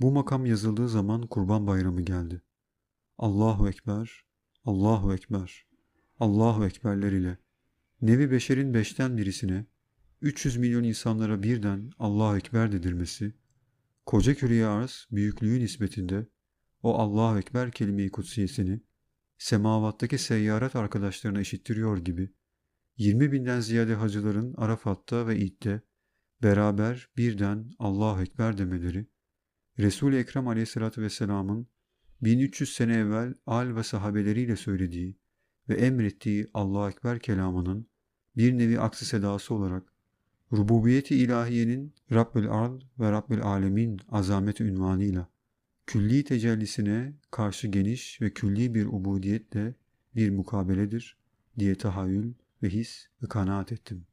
Bu makam yazıldığı zaman Kurban Bayramı geldi. Allahu Ekber, Allahu Ekber, Allahu Ekberler ile Nevi Beşer'in beşten birisine 300 milyon insanlara birden Allahu Ekber dedirmesi, koca küreye arz büyüklüğü nispetinde o Allahu Ekber kelime-i kutsiyesini semavattaki seyyaret arkadaşlarına işittiriyor gibi 20 binden ziyade hacıların Arafat'ta ve İd'de beraber birden Allahu Ekber demeleri, Resul-i Ekrem aleyhissalatü vesselamın 1300 sene evvel al ve sahabeleriyle söylediği ve emrettiği Allahu Ekber kelamının bir nevi aksi sedası olarak rububiyeti ilahiyenin Rabbül Ard ve Rabbül Alemin azameti ünvanıyla külli tecellisine karşı geniş ve külli bir ubudiyetle bir mukabeledir diye tahayyül ve his ve kanaat ettim.